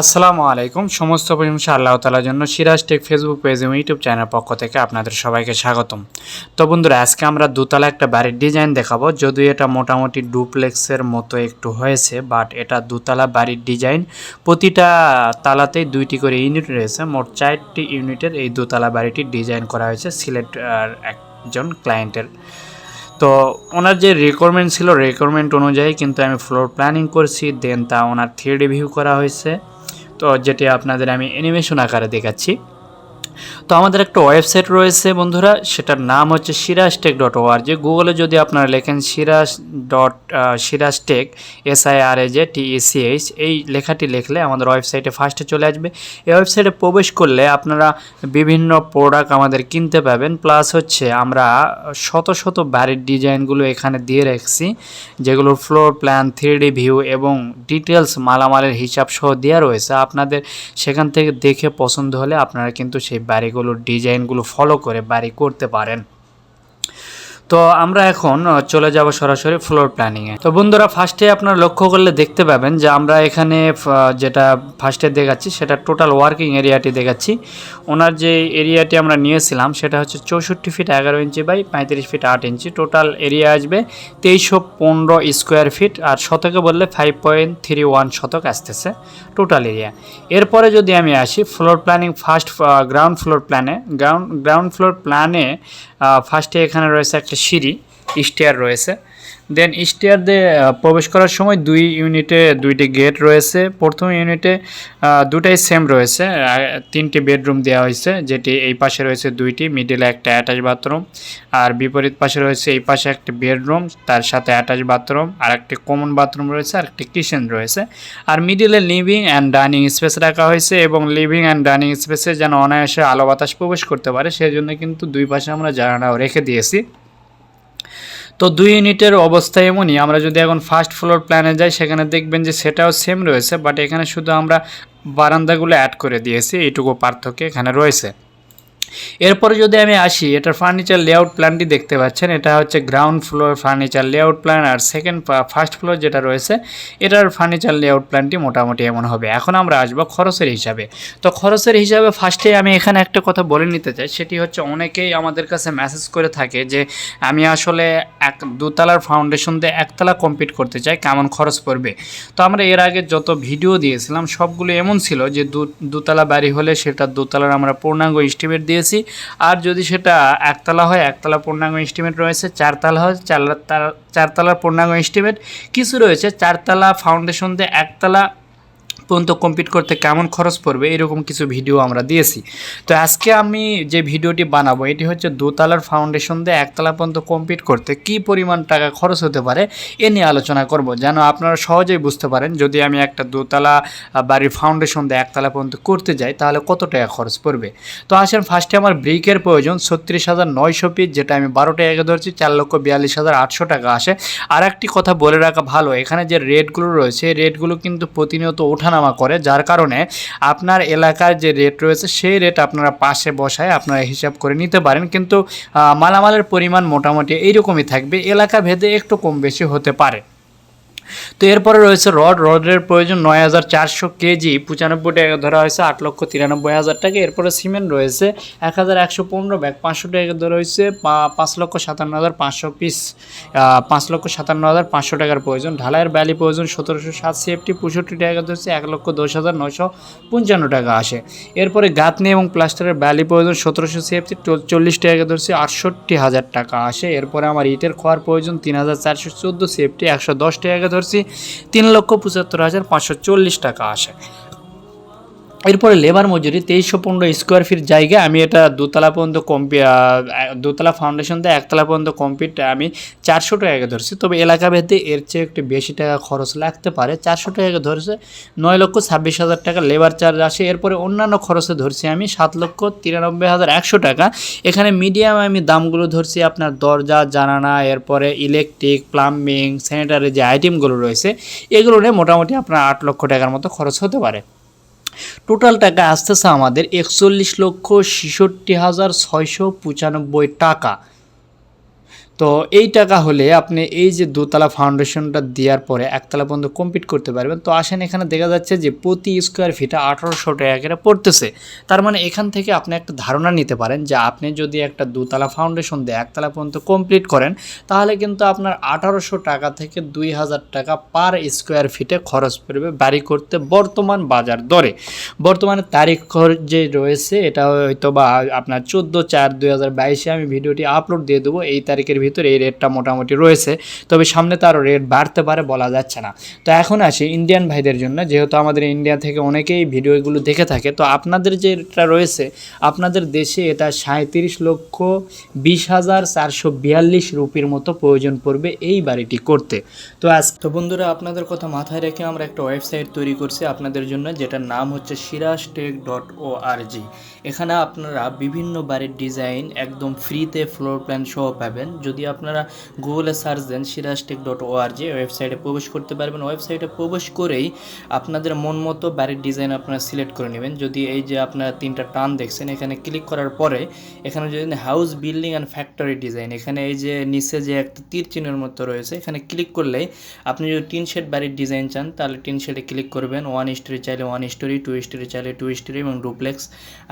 আসসালামু আলাইকুম। সমস্ত প্রশংসা আল্লাহ তালার জন্য সিরাজ টেক ফেসবুক পেজ এবং ইউটিউব চ্যানেল পক্ষ থেকে আপনাদের সবাইকে স্বাগতম। তো বন্ধুরা, আজকে আমরা দুতলা একটা বাড়ির ডিজাইন দেখাবো। যদিও এটা মোটামুটি ডুপ্লেক্সের মতো একটু হয়েছে, বাট এটা দুতলা বাড়ির ডিজাইন। প্রতিটা তালাতেই দুইটি করে ইউনিট রয়েছে। মোট চারটি ইউনিটের এই দোতলা বাড়িটি ডিজাইন করা হয়েছে সিলেট একজন ক্লায়েন্টের। তো ওনার যে রিকোয়ারমেন্ট ছিল রিকোয়ারমেন্ট অনুযায়ী কিন্তু আমি ফ্লোর প্ল্যানিং করছি দেন তা ওনার থ্রি রিভিউ করা হয়েছে। তো যেটি আপনাদের আমি অ্যানিমেশন আকারে দেখাচ্ছি। তো আমাদের একটা ওয়েবসাইট রয়েছে বন্ধুরা, সেটার নাম হচ্ছে সিরাজ টেক ডট ওআরজি গুগলে যদি আপনারা লেখেন Siraj dot Siraj tech S I R A J H এই লেখাটি লিখলে আমাদের ওয়েবসাইটে ফার্স্টে চলে আসবে। এই ওয়েবসাইটে প্রবেশ করলে আপনারা বিভিন্ন প্রোডাক্ট আমাদের কিনতে পাবেন প্লাস হচ্ছে আমরা শত শত বাড়ির ডিজাইনগুলো এখানে দিয়ে রাখছি, যেগুলোর ফ্লোর প্ল্যান থ্রি ভিউ এবং ডিটেলস মালামালের হিসাব সহ দেওয়া রয়েছে। আপনাদের সেখান থেকে দেখে পছন্দ হলে আপনারা কিন্তু সেই বাড়িগুলোর ডিজাইনগুলো ফলো করে বাড়ি করতে পারেন। তো আমরা এখন চলে যাব সরাসরি ফ্লোর প্ল্যানিংয়ে তো বন্ধুরা ফার্স্টে আপনারা লক্ষ্য করলে দেখতে পাবেন যে আমরা এখানে যেটা ফার্স্টে দেখাচ্ছি, সেটা টোটাল ওয়ার্কিং এরিয়াটি দেখাচ্ছি। ওনার যে এরিয়াটি আমরা নিয়েছিলাম, সেটা হচ্ছে চৌষট্টি ফিট এগারো ইঞ্চি বাই পঁয়ত্রিশ ফিট আট ইঞ্চি টোটাল এরিয়া আসবে তেইশশো পনেরো স্কোয়ার ফিট আর শতকে বললে ফাইভ পয়েন্ট থ্রি ওয়ান শতক আসতেছে টোটাল এরিয়া এরপরে যদি আমি আসি floor planning first ground floor প্ল্যানে গ্রাউন্ড গ্রাউন্ড ফ্লোর প্ল্যানে ফার্স্টে এখানে রয়েছে একটা সিঁড়ি স্টেয়ার রয়েছে। দেন স্টেয়ার দিয়ে প্রবেশ করার সময় দুই ইউনিটে দুইটি গেট রয়েছে। প্রথম ইউনিটে দুটাই সেম রয়েছে। তিনটি বেডরুম দেওয়া হয়েছে, যেটি এই পাশে রয়েছে দুইটি মিডিলে একটা অ্যাটাচ বাথরুম আর বিপরীত পাশে রয়েছে এই পাশে একটি বেডরুম তার সাথে অ্যাটাচ বাথরুম আর একটি কমন বাথরুম রয়েছে, আর একটি কিচেন রয়েছে। আর মিডিলে লিভিং অ্যান্ড ডাইনিং স্পেস রাখা হয়েছে, এবং লিভিং অ্যান্ড ডাইনিং স্পেসে যেন অনায়াসে আলো বাতাস প্রবেশ করতে পারে সেই জন্য কিন্তু দুই পাশে আমরা জানালাও রেখে দিয়েছি। তো দুই ইউনিটের অবস্থা এমনই, আমরা যদি এখন ফার্স্ট ফ্লোর প্ল্যানে যাই, সেখানে দেখবেন যে সেটাও সেম রয়েছে বাট এখানে শুধু আমরা বারান্দাগুলো অ্যাড করে দিয়েছি, এইটুকু পার্থক্য এখানে রয়েছে। এরপরে যদি আমি আসি, এটার ফার্নিচার লেআউট প্ল্যানটি দেখতে পাচ্ছেন। এটা হচ্ছে ground floor furniture layout plan আর সেকেন্ড ফার্স্ট ফ্লোর যেটা রয়েছে, এটার ফার্নিচার লেআউট প্ল্যানটি মোটামুটি এমন হবে। এখন আমরা আসব খরচের হিসাবে। তো খরচের হিসাবে ফার্স্টে আমি এখানে একটা কথা বলে নিতে চাই, সেটি হচ্ছে অনেকেই আমাদের কাছে মেসেজ করে থাকে যে, আমি আসলে এক দুতলার ফাউন্ডেশন দিয়ে একতলা কমপ্লিট করতে চাই, কেমন খরচ পড়বে? তো আমরা এর আগে যত ভিডিও দিয়েছিলাম, সবগুলো এমন ছিল যে দু, দুতলা বাড়ি হলে সেটা দুতলার আমরা পূর্ণাঙ্গ এস্টিমেট দিয়েছি। আর যদি সেটা একতলা হয়, একতলা পূর্ণাঙ্গ এস্টিমেট রয়েছে, চারতলা হয় চার চারতলার পূর্ণাঙ্গ এস্টিমেট কিছু রয়েছে। চারতলা ফাউন্ডেশন দিয়ে একতলা পর্যন্ত কমপ্লিট করতে কেমন খরচ পড়বে, এরকম কিছু ভিডিও আমরা দিয়েছি। তো আজকে আমি যে ভিডিওটি বানাবো, এটি হচ্ছে দোতলার ফাউন্ডেশন দিয়ে একতলা পর্যন্ত কমপ্লিট করতে কি পরিমাণ টাকা খরচ হতে পারে, এ নিয়ে আলোচনা করব। যেন আপনারা সহজেই বুঝতে পারেন, যদি আমি একটা দোতলা বাড়ির ফাউন্ডেশন দিয়ে একতলা পর্যন্ত করতে যাই, তাহলে কত টাকা খরচ পড়বে? তো আসেন ফার্স্টে আমার ব্রিকের প্রয়োজন ছত্রিশ হাজার নয়শো পিস যেটা আমি বারো টাকা ধরছি, চার লক্ষ বিয়াল্লিশ হাজার আটশো টাকা আসে। আর একটি কথা বলে রাখা ভালো, এখানে যে রেটগুলো রয়েছে রেটগুলো কিন্তু প্রতিনিয়ত ওঠানামা করে, যার কারণে আপনার এলাকার যে রেট রয়েছে, সেই রেট আপনারা পাশে বসায় আপনারা হিসাব করে নিতে পারেন। কিন্তু মালামালের পরিমাণ মোটামুটি এইরকমই থাকবে। এলাকা ভেদে একটু কম বেশি হতে পারে। তো এরপরে রয়েছে রড। রডের প্রয়োজন নয় হাজার চারশো কেজি। পঁচানব্বই টাকা ধরা হয়েছে, আট লক্ষ তিরানব্বই হাজার টাকা। এরপরে সিমেন্ট রয়েছে, এক হাজার একশো পনেরো ব্যাগ। পাঁচশো টাকা ধরা হয়েছে পাঁচ লক্ষ সাতান্ন হাজার পাঁচশো পিস। পাঁচ লক্ষ সাতান্ন হাজার পাঁচশো টাকার প্রয়োজন। ঢালাইয়ের ব্যালি প্রয়োজন সতেরোশো সাত সিএফটি, পঁয়ষট্টি টাকা ধরছে এক লক্ষ দশ হাজার নয়শো পঞ্চান্ন টাকা আসে। এরপরে গাঁথনি এবং প্লাস্টারের ব্যালি প্রয়োজন সতেরোশো সিএফটি চল্লিশ টাকা ধরছে আটষট্টি হাজার টাকা আসে। এরপরে আমার ইটের খোয়ার প্রয়োজন তিন হাজার চারশো চোদ্দ সিএফটি, একশো দশ টাকা ধরছি তিন লক্ষ পঁচাত্তর হাজার পাঁচশো চল্লিশ টাকা আসে। এরপরে লেবার মজুরি, তেইশশো পনেরো স্কোয়ার ফিট জায়গা আমি এটা দোতলা পর্যন্ত কমপি দোতলা ফাউন্ডেশন দিয়ে একতলা পর্যন্ত কমপ্লিট আমি চারশো টাকা ধরছি। তবে এলাকা ভেদে এর চেয়ে একটু বেশি টাকা খরচ লাগতে পারে। চারশো টাকা ধরছে, নয় লক্ষ ছাব্বিশ হাজার টাকা লেবার চার্জ আসে। এরপরে অন্যান্য খরচে ধরছি আমি সাত লক্ষ তিরানব্বই হাজার একশো টাকা। এখানে মিডিয়াম আমি দামগুলো ধরছি আপনার দরজা জানানা এরপরে ইলেকট্রিক প্লাম্বিং স্যানিটারি যে আইটেমগুলো রয়েছে, এগুলো নিয়ে মোটামুটি আপনার আট লক্ষ টাকার মতো খরচ হতে পারে। টোটাল টাকা আসতেছে আমাদের একচল্লিশ লক্ষ ছেষট্টি হাজার ছয়শো পঁচানব্বই টাকা। তো এই টাকা হলে আপনি এই যে দোতলা ফাউন্ডেশনটা দেওয়ার পরে একতলা পর্যন্ত কমপ্লিট করতে পারবেন। তো আসেন এখানে দেখা যাচ্ছে যে প্রতি স্কোয়ার ফিটে আঠারোশো টাকা করে পড়তেছে। তার মানে এখান থেকে আপনি একটা ধারণা নিতে পারেন যে আপনি যদি একটা দোতলা ফাউন্ডেশন দিয়ে একতলা পর্যন্ত কমপ্লিট করেন, তাহলে কিন্তু আপনার আঠারোশো টাকা থেকে দুই হাজার টাকা পার স্কোয়ার ফিটে খরচ পড়বে বাড়ি করতে বর্তমান বাজার দরে। বর্তমানে তারিখ যে রয়েছে, এটা হয়তো বা আপনার চোদ্দ চার দুই হাজার বাইশে আমি ভিডিওটি আপলোড দিয়ে দেবো। এই তারিখের এই রেটটা মোটামুটি রয়েছে, তবে সামনে তো আরও রেট বাড়তে পারে বলা যাচ্ছে না। তো এখন আসি ইন্ডিয়ান ভাইদের জন্য, যেহেতু আমাদের ইন্ডিয়া থেকে অনেকেই ভিডিওগুলো দেখে থাকে, তো আপনাদের যে রেটটা রয়েছে, আপনাদের দেশে এটা সাঁত্রিশ লক্ষ বিশ হাজার চারশো বিয়াল্লিশ রুপির মতো প্রয়োজন পড়বে এই বাড়িটি করতে। তো আজ তো বন্ধুরা, আপনাদের কথা মাথায় রেখে আমরা একটা ওয়েবসাইট তৈরি করছি আপনাদের জন্য, যেটার নাম হচ্ছে সিরাজ টেক ডট ও এখানে আপনারা বিভিন্ন বাড়ির ডিজাইন একদম ফ্রিতে ফ্লোর প্ল্যান সহ পাবেন। যদি আপনারা গুগলে সার্চ দেন সিরাজটেক ডট ওআরজি ওয়েবসাইটে প্রবেশ করতে পারবেন। ওয়েবসাইটে প্রবেশ করেই আপনাদের মন মতো বাড়ির ডিজাইন আপনারা সিলেক্ট করে নেবেন। যদি এই যে আপনারা তিনটা টান দেখছেন, এখানে ক্লিক করার পরে এখানে যদি house building and factory design এখানে এই যে নিচে যে একটা তীর চিহ্নের মতো রয়েছে, এখানে ক্লিক করলে আপনি যদি টিন শেড বাড়ির ডিজাইন চান, তাহলে টিন শেডে ক্লিক করবেন। ওয়ান স্টোরি চাইলে ওয়ান স্টোরি টু স্টোরি চাইলে টু স্টোরি এবং ডুপ্লেক্স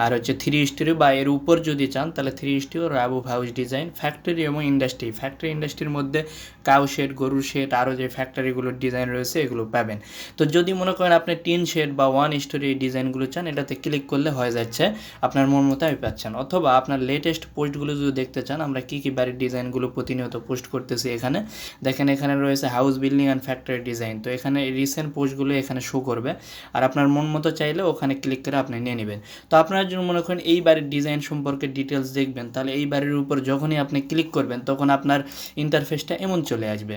আর হচ্ছে থ্রি স্টোরি বা এর উপর যদি চান, তাহলে থ্রি স্টোরি রাবু হাউস ডিজাইন ফ্যাক্টরি এবং ইন্ডাস্ট্রি ফ্যাক্টরি ইন্ডাস্ট্রির মধ্যে কাউ শেড গরুর শেড আরও যে ফ্যাক্টরিগুলোর ডিজাইন রয়েছে, এগুলো পাবেন। তো যদি মনে করেন আপনি টিন শেড বা ওয়ান স্টোরি এই ডিজাইনগুলো চান, এটাতে ক্লিক করলে হয়ে যাচ্ছে আপনার মন মতো পাচ্ছেন। অথবা আপনার লেটেস্ট পোস্টগুলো যদি দেখতে চান, আমরা কী কী বাড়ির ডিজাইনগুলো প্রতিনিয়ত পোস্ট করতেছি এখানে। দেখেন এখানে রয়েছে house building and factory design তো এখানে রিসেন্ট পোস্টগুলো এখানে শো করবে। আর আপনার মন মতো চাইলে ওখানে ক্লিক করে আপনি নিয়ে নেবেন। তো আপনার জন্য মনে করেন এই বাড়ির ডিজাইন সম্পর্কে ডিটেলস দেখবেন, তাহলে এই বাড়ির উপর যখনই আপনি ক্লিক করবেন, তখন আপনার ইন্টারফেসটা এমন চলে আসবে।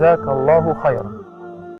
جزاك الله خيرا.